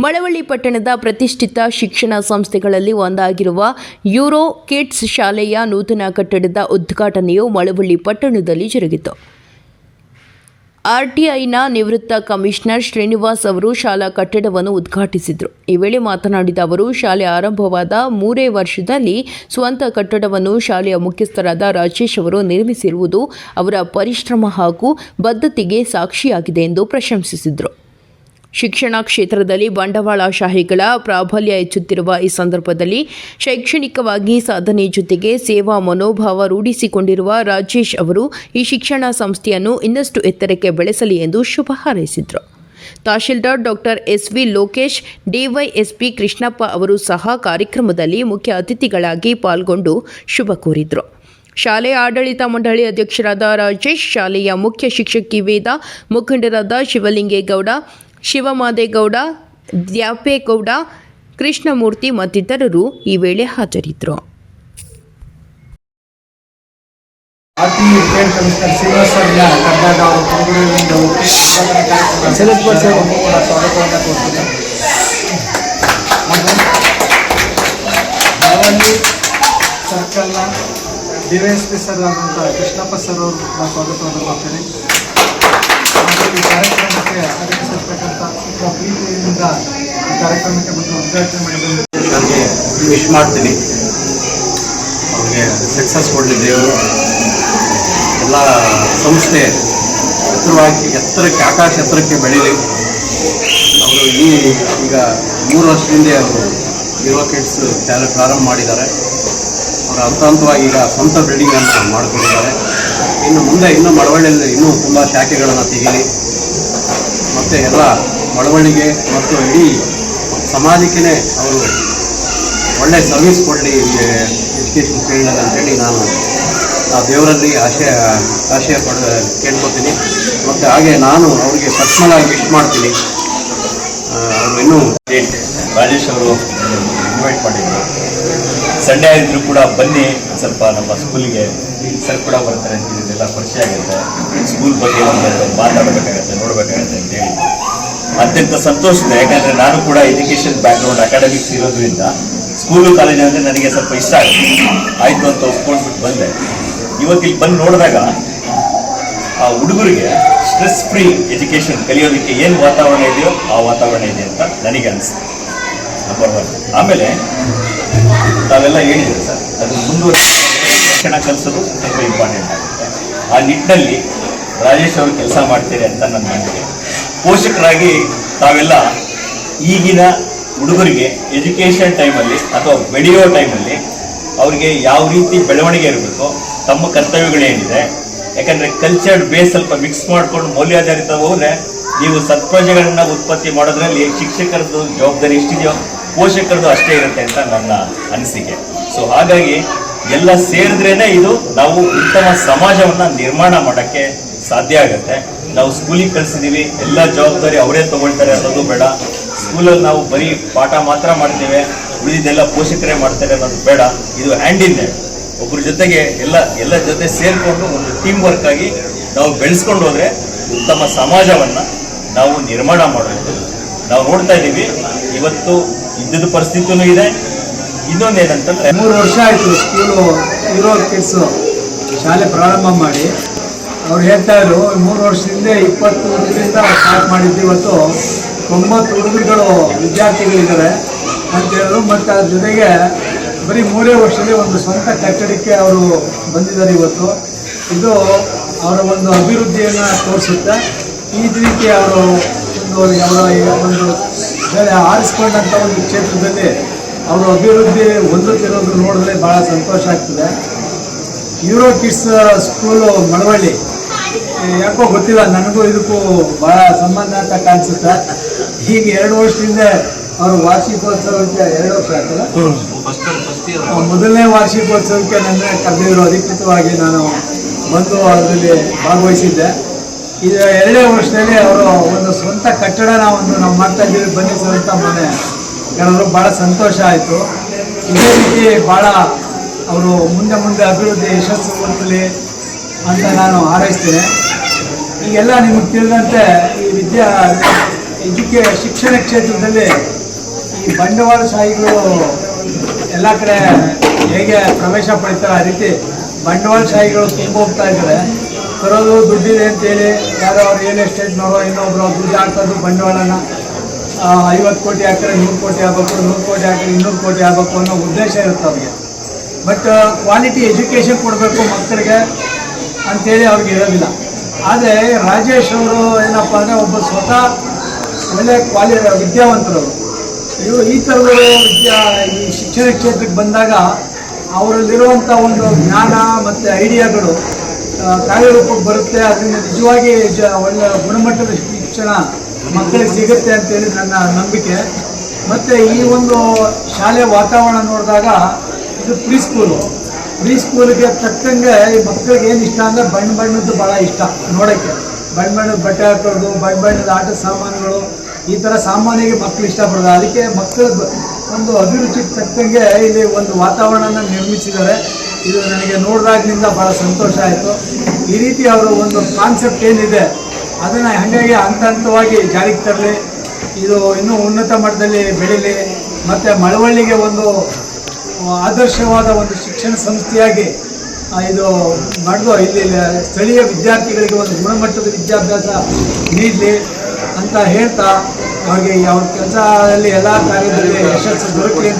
ಮಳವಳ್ಳಿ ಪಟ್ಟಣದ ಪ್ರತಿಷ್ಠಿತ ಶಿಕ್ಷಣ ಸಂಸ್ಥೆಗಳಲ್ಲಿ ಒಂದಾಗಿರುವ ಯೂರೋ ಕಿಡ್ಸ್ ಶಾಲೆಯ ನೂತನ ಕಟ್ಟಡದ ಉದ್ಘಾಟನೆಯು ಮಳವಳ್ಳಿ ಪಟ್ಟಣದಲ್ಲಿ ಜರುಗಿತು. ಆರ್ಟಿಐನ ನಿವೃತ್ತ ಕಮಿಷನರ್ ಶ್ರೀನಿವಾಸ್ ಅವರು ಶಾಲಾ ಕಟ್ಟಡವನ್ನು ಉದ್ಘಾಟಿಸಿದರು. ಈ ವೇಳೆ ಮಾತನಾಡಿದ ಅವರು, ಶಾಲೆ ಆರಂಭವಾದ ಮೂರೇ ವರ್ಷದಲ್ಲಿ ಸ್ವಂತ ಕಟ್ಟಡವನ್ನು ಶಾಲೆಯ ಮುಖ್ಯಸ್ಥರಾದ ರಾಜೇಶ್ ಅವರು ನಿರ್ಮಿಸಿರುವುದು ಅವರ ಪರಿಶ್ರಮ ಹಾಗೂ ಬದ್ಧತೆಗೆ ಸಾಕ್ಷಿಯಾಗಿದೆ ಎಂದು ಪ್ರಶಂಸಿಸಿದರು. ಶಿಕ್ಷಣ ಕ್ಷೇತ್ರದಲ್ಲಿ ಬಂಡವಾಳಶಾಹಿಗಳ ಪ್ರಾಬಲ್ಯ ಹೆಚ್ಚುತ್ತಿರುವ ಈ ಸಂದರ್ಭದಲ್ಲಿ ಶೈಕ್ಷಣಿಕವಾಗಿ ಸಾಧನೆ ಜೊತೆಗೆ ಸೇವಾ ಮನೋಭಾವ ರೂಢಿಸಿಕೊಂಡಿರುವ ರಾಜೇಶ್ ಅವರು ಈ ಶಿಕ್ಷಣ ಸಂಸ್ಥೆಯನ್ನು ಇನ್ನಷ್ಟು ಎತ್ತರಕ್ಕೆ ಬೆಳೆಸಲಿ ಎಂದು ಶುಭ ಹಾರೈಸಿದರು. Tahsildar doctor S V Lokesh, DYSP Krishnappa ಅವರು ಸಹ ಕಾರ್ಯಕ್ರಮದಲ್ಲಿ ಮುಖ್ಯ ಅತಿಥಿಗಳಾಗಿ ಪಾಲ್ಗೊಂಡು ಶುಭ ಕೋರಿದರು. ಶಾಲೆಯ ಆಡಳಿತ ಮಂಡಳಿ ಅಧ್ಯಕ್ಷರಾದ ರಾಜೇಶ್, ಶಾಲೆಯ ಮುಖ್ಯ ಶಿಕ್ಷಕಿ ವೇದ, ಮುಖಂಡರಾದ ಶಿವಲಿಂಗೇಗೌಡ ಶಿವಮಾದೇಗೌಡ ದ್ಯಾಪೇಗೌಡ ಕೃಷ್ಣಮೂರ್ತಿ ಮತ್ತಿತರರು ಈ ವೇಳೆ ಹಾಜರಿದ್ದರು. ಅವ್ರಿಗೂ ಸರ್ಕಲ್ನ D Y S P sir ಆದಂಥ ಕೃಷ್ಣಪ್ಪ ಸರ್ ಅವರು ನಾನು ಸ್ವಾಗತವನ್ನು ಕೊಡ್ತೀನಿ ಹಾಗೂ ಈ ಕಾರ್ಯಕ್ರಮಕ್ಕೆ ಆಗಮಿಸಿರ್ತಕ್ಕಂಥ ತುಂಬ ಪ್ರೀತಿಯಿಂದ ಈ ಕಾರ್ಯಕ್ರಮಕ್ಕೆ ಬಂದು ಉದ್ಘಾಟನೆ ನನಗೆ ವಿಶ್ ಮಾಡ್ತೀನಿ. ಅವ್ರಿಗೆ ಸಕ್ಸಸ್ ಕೊಡಲಿ ದೇವರು. ಎಲ್ಲ ಸಂಸ್ಥೆ ಎತ್ತರವಾಗಿ, ಎತ್ತರಕ್ಕೆ, ಆಕಾಶ ಎತ್ತರಕ್ಕೆ ಬೆಳೀಲಿ. ಅವರು ಈ ಈಗ ಮೂರು ವರ್ಷದಿಂದ ಅವರು ಯುವ ಕಿಡ್ಸ್ ಪ್ರಾರಂಭ ಮಾಡಿದ್ದಾರೆ. ಅವರು ಹಂತ ಹಂತವಾಗಿ ಈಗ ಸ್ವಂತ ಬಿಲ್ಡಿಂಗನ್ನು ಮಾಡಿಕೊಂಡಿದ್ದಾರೆ. ಇನ್ನು ಮುಂದೆ ಇನ್ನೂ ಮಳವಳ್ಳಿಯಲ್ಲಿ ಇನ್ನೂ ತುಂಬ ಶಾಖೆಗಳನ್ನು ತೆಗೀಲಿ. ಮತ್ತು ಎಲ್ಲ ಮಳವಳ್ಳಿಗೆ ಮತ್ತು ಇಡೀ ಸಮಾಜಕ್ಕೆ ಅವರು ಒಳ್ಳೆ ಸರ್ವಿಸ್ ಕೊಡಲಿ ಎಜುಕೇಷನ್ ಫೀಲ್ಡಲ್ಲಿ ಅಂತೇಳಿ ನಾನು ಆ ದೇವರಲ್ಲಿ ಆಶಯ ಆಶಯ ಪಡ, ಕೇಳ್ಕೊತೀನಿ. ಮತ್ತು ಹಾಗೆ ನಾನು ಅವರಿಗೆ ಪರ್ಸ್ನಲಾಗಿ ವಿಶ್ ಮಾಡ್ತೀನಿ. ಅವರು ಇನ್ನೂ ರಾಜೇಶ್ ಅವರು ಇನ್ವೈಟ್ ಮಾಡಿದ್ರು. ಸಂಡೇ ಆಗಿದ್ರು ಕೂಡ ಬನ್ನಿ ಸ್ವಲ್ಪ ನಮ್ಮ ಸ್ಕೂಲಿಗೆ ಸರ್ ಕೂಡ ಬರ್ತಾರೆ ಅಂತ ಇದೆಲ್ಲ ಪರಿಚಯ ಆಗುತ್ತೆ ಸ್ಕೂಲ್ ಬಗ್ಗೆ ಒಂದು ಮಾತಾಡಬೇಕಾಗತ್ತೆ, ನೋಡಬೇಕಾಗತ್ತೆ. ಅಂತ ಅತ್ಯಂತ ಸಂತೋಷ ಇದೆ ಯಾಕಂದ್ರೆ ನಾನು ಕೂಡ ಎಜುಕೇಶನ್ ಬ್ಯಾಕ್ಗ್ರೌಂಡ್ ಅಕಾಡೆಮಿಕ್ಸ್ ಇರೋದ್ರಿಂದ ಸ್ಕೂಲು ಕಾಲೇಜ್ ಅಂದ್ರೆ ನನಗೆ ಸ್ವಲ್ಪ ಇಷ್ಟ ಆಯ್ತು. ಆಯ್ತು ಅಂತ ಒಪ್ಕೊಂಡ್ಬಿಟ್ಟು ಬಂದೆ. ಇವತ್ತು ಇಲ್ಲಿ ಬಂದು ನೋಡಿದಾಗ ಆ ಹುಡುಗರಿಗೆ ಸ್ಟ್ರೆಸ್ ಫ್ರೀ ಎಜುಕೇಶನ್ ಕಲಿಯೋದಕ್ಕೆ ಏನು ವಾತಾವರಣ ಇದೆಯೋ ಆ ವಾತಾವರಣ ಇದೆ ಅಂತ ನನಗೆ ಅನಿಸ್ತು. ನಂಬರ್ ಒನ್ ಆಮೇಲೆ ತಾವೆಲ್ಲ ಹೇಳಿದ್ದೀರಿ ಸರ್, ಅದು ಮುಂದುವರೆ ಶಿಕ್ಷಣ ಕಲಿಸೋದು ತುಂಬ ಇಂಪಾರ್ಟೆಂಟ್ ಆಗುತ್ತೆ. ಆ ನಿಟ್ಟಿನಲ್ಲಿ ರಾಜೇಶ್ ಅವರು ಕೆಲಸ ಮಾಡ್ತೀರಿ ಅಂತ ನನ್ನ ನಂಬಿಕೆ. ಪೋಷಕರಾಗಿ ತಾವೆಲ್ಲ ಈಗಿನ ಹುಡುಗರಿಗೆ ಎಜುಕೇಷನ್ ಟೈಮಲ್ಲಿ ಅಥವಾ ಬೆಳೆಯೋ ಟೈಮಲ್ಲಿ ಅವರಿಗೆ ಯಾವ ರೀತಿ ಬೆಳವಣಿಗೆ ಇರಬೇಕು ತಮ್ಮ ಕರ್ತವ್ಯಗಳೇನಿದೆ ಯಾಕಂದರೆ ಕಲ್ಚರ್ಡ್ ಬೇಸ್ ಸ್ವಲ್ಪ ಮಿಕ್ಸ್ ಮಾಡಿಕೊಂಡು ಮೌಲ್ಯಾಧಾರಿತ ಹೋದರೆ ನೀವು ಸತ್ಪ್ರಜೆಗಳನ್ನ ಉತ್ಪತ್ತಿ ಮಾಡೋದ್ರಲ್ಲಿ ಶಿಕ್ಷಕರದ್ದು ಜವಾಬ್ದಾರಿ ಎಷ್ಟಿದೆಯೋ ಪೋಷಕರದ್ದು ಅಷ್ಟೇ ಇರುತ್ತೆ ಅಂತ ನನ್ನ ಅನಿಸಿಕೆ. ಸೊ ಹಾಗಾಗಿ ಎಲ್ಲ ಸೇರಿದ್ರೇನೆ ಇದು ನಾವು ಉತ್ತಮ ಸಮಾಜವನ್ನ ನಿರ್ಮಾಣ ಮಾಡಕ್ಕೆ ಸಾಧ್ಯ ಆಗುತ್ತೆ. ನಾವು ಸ್ಕೂಲಿಗೆ ಕಳ್ಸಿದೀವಿ, ಎಲ್ಲ ಜವಾಬ್ದಾರಿ ಅವರೇ ತಗೊಳ್ತಾರೆ ಅನ್ನೋದು ಬೇಡ. ಸ್ಕೂಲಲ್ಲಿ ನಾವು ಬರೀ ಪಾಠ ಮಾತ್ರ ಮಾಡ್ತೇವೆ ಉಳಿದಿದ್ದೆಲ್ಲ ಪೋಷಕರೇ ಮಾಡ್ತಾರೆ ಅನ್ನೋದು ಬೇಡ. ಇದು ಹ್ಯಾಂಡ್ ಇನ್ ಹ್ಯಾಂಡ್ ಒಬ್ಬರ ಜೊತೆಗೆ ಎಲ್ಲ ಎಲ್ಲ ಜೊತೆ ಸೇರಿಕೊಂಡು ಒಂದು ಟೀಮ್ ವರ್ಕ್ ಆಗಿ ನಾವು ಬೆಳೆಸ್ಕೊಂಡು ಹೋದ್ರೆ ಉತ್ತಮ ಸಮಾಜವನ್ನ ನಾವು ನಿರ್ಮಾಣ ಮಾಡಬೇಕು ನಾವು ನೋಡ್ತಾ ಇದ್ದೀವಿ ಇವತ್ತು ಇದ್ದದ ಪರಿಸ್ಥಿತಿನೂ ಇದೆ. ಇನ್ನೊಂದು ಏನಂತಂದ್ರೆ ಮೂರು ವರ್ಷ ಆಯಿತು ಸ್ಕೂಲು ಇರೋ ಕಿಡ್ಸು ಶಾಲೆ ಪ್ರಾರಂಭ ಮಾಡಿ. ಅವ್ರು ಹೇಳ್ತಾ ಇದ್ರು ಮೂರು ವರ್ಷದಿಂದ ಇಪ್ಪತ್ತು ಹುಡುಗರಿಂದ ಸ್ಟಾರ್ಟ್ ಮಾಡಿದ್ದು ಇವತ್ತು ತೊಂಬತ್ತು ಹುಡುಗರುಗಳು ವಿದ್ಯಾರ್ಥಿಗಳಿದ್ದಾರೆ ಅಂತ ಹೇಳಿದ್ರು ಮತ್ತು ಅದ್ರ ಜೊತೆಗೆ ಬರೀ ಮೂರೇ ವರ್ಷದಲ್ಲಿ ಒಂದು ಸ್ವಂತ ಕಟ್ಟಡಕ್ಕೆ ಅವರು ಬಂದಿದ್ದಾರೆ ಇವತ್ತು. ಇದು ಅವರ ಒಂದು ಅಭಿವೃದ್ಧಿಯನ್ನು ತೋರಿಸುತ್ತೆ. ಈ ರೀತಿ ಅವರು ಒಂದು ಅವರ ಒಂದು ಆರಿಸ್ಕೊಂಡಂಥ ಒಂದು ಕ್ಷೇತ್ರದಲ್ಲಿ ಅವರು ಅಭಿವೃದ್ಧಿ ಹೊಂದುತ್ತಿರೋದು ನೋಡಿದ್ರೆ ಭಾಳ ಸಂತೋಷ ಆಗ್ತದೆ. Euro kids school Malavalli. ಯಾಕೋ ಗೊತ್ತಿಲ್ಲ ನನಗೂ ಇದಕ್ಕೂ ಭಾಳ ಸಂಬಂಧ ಅಂತ ಕಾಣಿಸುತ್ತೆ. ಈಗ ಎರಡು ವರ್ಷದಿಂದ ಅವರು ವಾರ್ಷಿಕೋತ್ಸವಕ್ಕೆ ಎರಡು ವರ್ಷ ಆಯ್ತಲ್ಲ? ಮೊದಲನೇ ವಾರ್ಷಿಕೋತ್ಸವಕ್ಕೆ ನನ್ನ ಕರೆದಿದ್ರು ಅಧಿಕೃತವಾಗಿ ನಾನು ಬಂದು ಅದರಲ್ಲಿ ಭಾಗವಹಿಸಿದ್ದೆ. ಇದು ಎರಡೇ ವರ್ಷದಲ್ಲಿ ಅವರು ಒಂದು ಸ್ವಂತ ಕಟ್ಟಡನ ಒಂದು ನಾವು ಮಾಡ್ತಾ ಇದ್ದೀವಿ ಬನ್ನಿ ಮನೆ. ಕೆಲವರು ಭಾಳ ಸಂತೋಷ ಆಯಿತು. ಇದೇ ರೀತಿ ಭಾಳ ಅವರು ಮುಂದೆ ಮುಂದೆ ಅಭಿವೃದ್ಧಿ ಯಶಸ್ಸು ಹೊಂದಲಿ ಅಂತ ನಾನು ಹಾರೈಸ್ತೇನೆ. ಈಗೆಲ್ಲ ನಿಮಗೆ ತಿಳಿದಂತೆ ಈ ವಿದ್ಯಾ ಎಜುಕೇ ಶಿಕ್ಷಣ ಕ್ಷೇತ್ರದಲ್ಲಿ ಈ ಬಂಡವಾಳಶಾಹಿಗಳು ಎಲ್ಲ ಕಡೆ ಹೇಗೆ ಪ್ರವೇಶ ಪಡಿತಾರೆ, ಆ ರೀತಿ ಬಂಡವಾಳಶಾಹಿಗಳು ತುಂಬ ಹೋಗ್ತಾ ಇದ್ದಾರೆ. ಬರೋದು ದುಡ್ಡಿದೆ ಅಂತೇಳಿ ಯಾರೋ ಅವ್ರು ರಿಯಲ್ ಎಸ್ಟೇಟ್ನವರು ಇನ್ನೊಬ್ರು ದುಡ್ಡು ಹಾಕೋದು ಬಂಡವಾಳನ. ಐವತ್ತು ಕೋಟಿ ಹಾಕಿದ್ರೆ ನೂರು ಕೋಟಿ ಆಗಬೇಕು ನೂರು ಕೋಟಿ ಹಾಕಿದ್ರೆ ಇನ್ನೂರು ಕೋಟಿ ಆಗಬೇಕು ಅನ್ನೋ ಉದ್ದೇಶ ಇರುತ್ತೆ ಅವ್ರಿಗೆ. ಬಟ್ ಕ್ವಾಲಿಟಿ ಎಜುಕೇಷನ್ ಕೊಡಬೇಕು ಮಕ್ಕಳಿಗೆ ಅಂಥೇಳಿ ಅವ್ರಿಗೆ ಇರೋದಿಲ್ಲ ಆದರೆ ರಾಜೇಶ್ ಅವರು ಏನಪ್ಪ ಅಂದರೆ ಒಬ್ಬ ಸ್ವತಃ ಒಳ್ಳೆ ಕ್ವಾಲಿ ವಿದ್ಯಾವಂತರು. ಇವರು ಈ ಥರದವರು ವಿದ್ಯಾ ಈ ಶಿಕ್ಷಣ ಕ್ಷೇತ್ರಕ್ಕೆ ಬಂದಾಗ ಅವರಲ್ಲಿರುವಂಥ ಒಂದು ಜ್ಞಾನ ಮತ್ತು ಐಡಿಯಾಗಳು ಕಾರ್ಯರೂಪಕ್ಕೆ ಬರುತ್ತೆ. ಅದರಿಂದ ನಿಜವಾಗಿ ಜ ಒಳ್ಳೆ ಗುಣಮಟ್ಟದ ಶಿಕ್ಷಣ ಮಕ್ಕಳಿಗೆ ಸಿಗುತ್ತೆ ಅಂತೇಳಿ ನನ್ನ ನಂಬಿಕೆ. ಮತ್ತು ಈ ಒಂದು ಶಾಲೆ ವಾತಾವರಣ ನೋಡಿದಾಗ ಇದು ಪ್ರೀ ಸ್ಕೂಲು ಪ್ರೀ ಸ್ಕೂಲ್ಗೆ ತಕ್ಕಂಗೆ ಈ ಮಕ್ಕಳಿಗೆ ಏನು ಇಷ್ಟ ಅಂದರೆ ಬಣ್ಣ ಬಣ್ಣದ್ದು ಭಾಳ ಇಷ್ಟ ನೋಡೋಕ್ಕೆ. ಬಣ್ಣ ಬಣ್ಣದ ಬಟ್ಟೆ ಹಾಕೋದು ಬಣ್ಣ ಬಣ್ಣದ ಆಟದ ಸಾಮಾನುಗಳು, ಈ ಥರ ಸಾಮಾನ್ಯಗೆ ಮಕ್ಕಳು ಇಷ್ಟಪಡೋದು. ಅದಕ್ಕೆ ಮಕ್ಕಳ ಒಂದು ಅಭಿರುಚಿಗೆ ತಕ್ಕಂಗೆ ಇಲ್ಲಿ ಒಂದು ವಾತಾವರಣನ ನಿರ್ಮಿಸಿದ್ದಾರೆ. ಇದು ನನಗೆ ನೋಡಿದಾಗಿನಿಂದ ಭಾಳ ಸಂತೋಷ ಆಯಿತು. ಈ ರೀತಿ ಅವರು ಒಂದು ಕಾನ್ಸೆಪ್ಟ್ ಏನಿದೆ, ಅದನ್ನು ಹಾಗಾಗಿ ಹಂತ ಹಂತವಾಗಿ ಜಾರಿಗೆ ತರಲಿ. ಇದು ಇನ್ನೂ ಉನ್ನತ ಮಟ್ಟದಲ್ಲಿ ಬೆಳೀಲಿ. ಮತ್ತು ಮಳವಳ್ಳಿಗೆ ಒಂದು ಆದರ್ಶವಾದ ಒಂದು ಶಿಕ್ಷಣ ಸಂಸ್ಥೆಯಾಗಿ ಇದು ನಡೆದು ಇಲ್ಲಿ ಸ್ಥಳೀಯ ವಿದ್ಯಾರ್ಥಿಗಳಿಗೆ ಒಂದು ಗುಣಮಟ್ಟದ ವಿದ್ಯಾಭ್ಯಾಸ ನೀಡಲಿ ಅಂತ ಹೇಳ್ತಾ ಅವ್ರಿಗೆ ಅವ್ರ ಕೆಲಸದಲ್ಲಿ ಎಲ್ಲ ಕಾರ್ಯದಲ್ಲಿ ಯಶಸ್ಸು ದೊರಕಲಿ